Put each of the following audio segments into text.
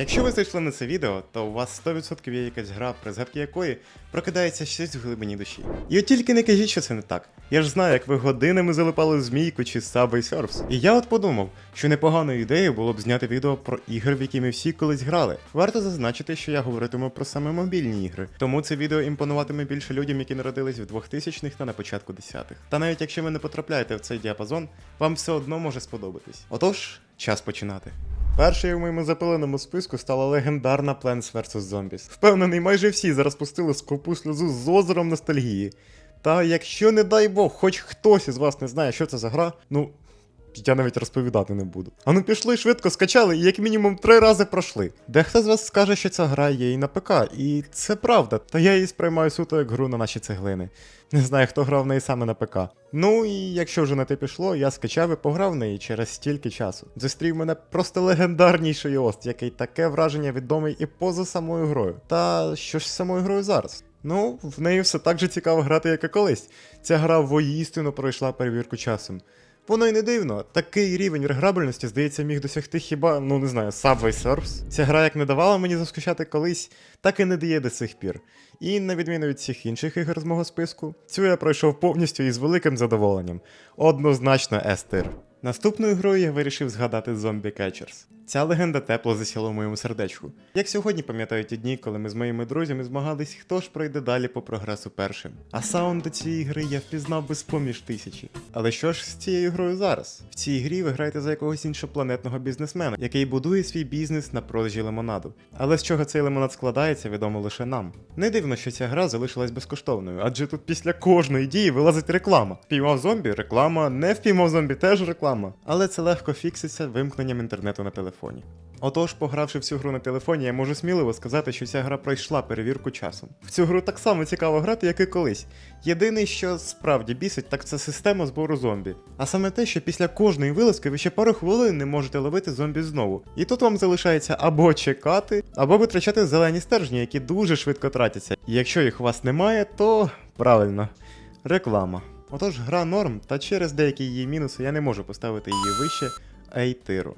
Якщо ви зайшли на це відео, то у вас 100% є якась гра, при згадки якої прокидається щось в глибині душі. І от тільки не кажіть, що це не так. Я ж знаю, як ви годинами залипали змійку чи Subway Surfs. І я от подумав, що непоганою ідеєю було б зняти відео про ігри, в які ми всі колись грали. Варто зазначити, що я говоритиму про саме мобільні ігри, тому це відео імпонуватиме більше людям, які народились в 2000-х та на початку 10-х. Та навіть якщо ви не потрапляєте в цей діапазон, вам все одно може сподобатись. Отож, час починати. Першою в моєму запиленому списку стала легендарна Plants vs. Zombies. Впевнений, майже всі зараз пустили скупу сльозу з озером ностальгії. Та якщо, не дай Бог, хоч хтось із вас не знає, що це за гра, ну. Я навіть розповідати не буду. А ну пішли швидко скачали і як мінімум три рази пройшли. Дехто з вас скаже, що ця гра є і на ПК, і це правда, та я її сприймаю суто як гру на наші цеглини. Не знаю, хто грав в неї саме на ПК. Ну і якщо вже на те пішло, я скачав і пограв в неї через стільки часу. Зустрів мене просто легендарніший ост, який таке враження відомий і поза самою грою. Та що ж з самою грою зараз? Ну, в неї все так же цікаво грати, як і колись. Ця гра воїстину пройшла перевірку часом. Воно й не дивно, такий рівень реграбельності, здається, міг досягти хіба, ну не знаю, Subway Surfs. Ця гра як не давала мені заскучати колись, так і не дає до сих пір. І на відміну від всіх інших ігор з мого списку, цю я пройшов повністю і з великим задоволенням. Однозначно S-тир. Наступною грою я вирішив згадати Zombie Catchers. Ця легенда тепло засіла в моєму сердечку. Як сьогодні пам'ятаю ті дні, коли ми з моїми друзями змагались, хто ж пройде далі по прогресу першим. А саунд до цієї гри я впізнав без поміж тисячі. Але що ж з цією грою зараз? В цій грі ви граєте за якогось іншопланетного бізнесмена, який будує свій бізнес на продажі лимонаду. Але з чого цей лимонад складається, відомо лише нам. Не дивно, що ця гра залишилась безкоштовною, адже тут після кожної дії вилазить реклама. Впіймав зомбі, реклама, не впіймав зомбі, теж реклама. Але це легко фікситься вимкненням інтернету на телефоні. Отож, погравши в цю гру на телефоні, я можу сміливо сказати, що ця гра пройшла перевірку часом. В цю гру так само цікаво грати, як і колись. Єдине, що справді бісить, так це система збору зомбі. А саме те, що після кожної вилазки ви ще пару хвилин не можете ловити зомбі знову. І тут вам залишається або чекати, або витрачати зелені стержні, які дуже швидко тратяться. І якщо їх у вас немає, то правильно, реклама. Отож, гра норм, та через деякі її мінуси я не можу поставити її вище ейтиру.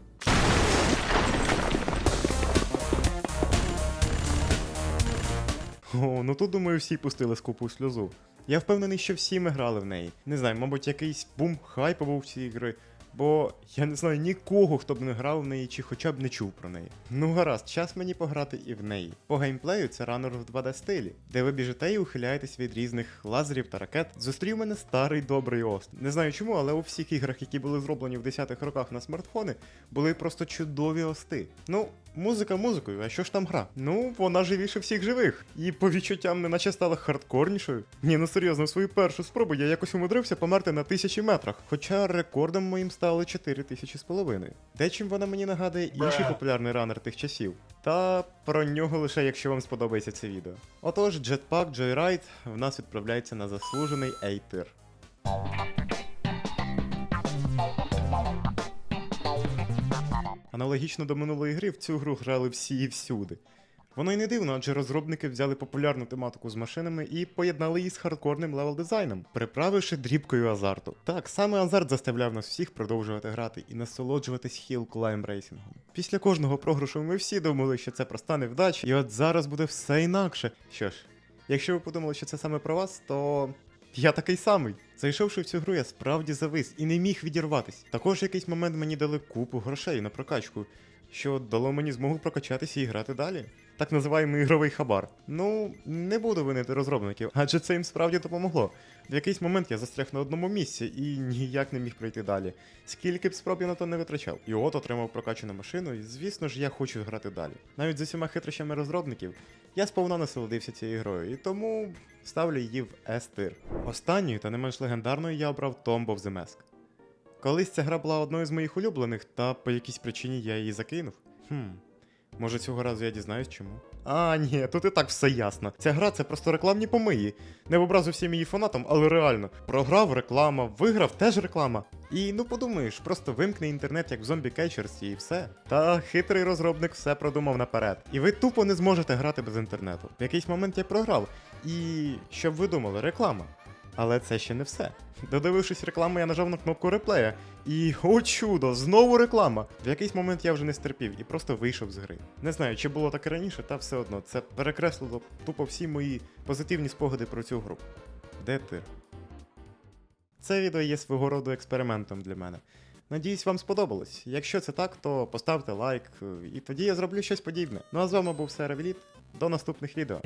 О, ну тут, думаю, всі пустили скупу сльозу. Я впевнений, що всі ми грали в неї. Не знаю, мабуть, якийсь бум хайпу був в цій гри. Бо я не знаю нікого, хто б не грав в неї чи хоча б не чув про неї. Ну гаразд, час мені пограти і в неї. По геймплею це ранор в 2D стилі, де ви біжите і ухиляєтесь від різних лазерів та ракет. Зустрів мене старий добрий ост. Не знаю чому, але у всіх іграх, які були зроблені в 10-х роках на смартфони, були просто чудові ости. Ну, музика музикою, а що ж там гра? Ну, вона живіше всіх живих. І по відчуттям неначе стала хардкорнішою. Ні, ну серйозно, в свою першу спробу я якось умудрився померти на тисячі метрах. Хоча рекордом моїм стали 4 тисячі з половиною. Дечим вона мені нагадує інший популярний ранер тих часів. Та про нього лише якщо вам сподобається це відео. Отож, Jetpack Joyride в нас відправляється на заслужений ейтир. Аналогічно до минулої гри в цю гру грали всі і всюди. Воно й не дивно, адже розробники взяли популярну тематику з машинами і поєднали її з хардкорним левел дизайном, приправивши дрібкою азарту. Так, саме азарт заставляв нас всіх продовжувати грати і насолоджуватись хіл клайм рейсингом. Після кожного програшу ми всі думали, що це проста невдача, і от зараз буде все інакше. Що ж, якщо ви подумали, що це саме про вас, то я такий самий. Зайшовши в цю гру, я справді завис і не міг відірватись. Також в якийсь момент мені дали купу грошей на прокачку, що дало мені змогу прокачатися і грати далі. Так називаємо ігровий хабар. Ну, не буду винити розробників, адже це їм справді допомогло. В якийсь момент я застряг на одному місці і ніяк не міг пройти далі. Скільки б спроб я на то не витрачав. І от отримав прокачану машину, і звісно ж я хочу грати далі. Навіть з усіма хитрощами розробників я сповна насолодився цією грою, і тому ставлю її в S-тир. Останньою та не менш легендарною я обрав Tomb of the Mask. Колись ця гра була одною з моїх улюблених, та по якійсь причині я її закинув. Хм. Може цього разу я дізнаюсь чому? А, ні, тут і так все ясно. Ця гра це просто рекламні помиї. Не в образу всім її фанатам, але реально. Програв реклама, виграв теж реклама. І ну подумаєш, просто вимкни інтернет як в Zombie Catchers і все. Та хитрий розробник все продумав наперед. І ви тупо не зможете грати без інтернету. В якийсь момент я програв. І щоб ви думали, реклама. Але це ще не все. Додивившись рекламу, я нажав на кнопку реплея. І о чудо, знову реклама! В якийсь момент я вже не стерпів і просто вийшов з гри. Не знаю, чи було так і раніше, та все одно це перекреслило тупо всі мої позитивні спогади про цю гру. Де ти? Це відео є свого роду експериментом для мене. Надіюсь, вам сподобалось. Якщо це так, то поставте лайк, і тоді я зроблю щось подібне. Ну а з вами був Серевеліт. До наступних відео.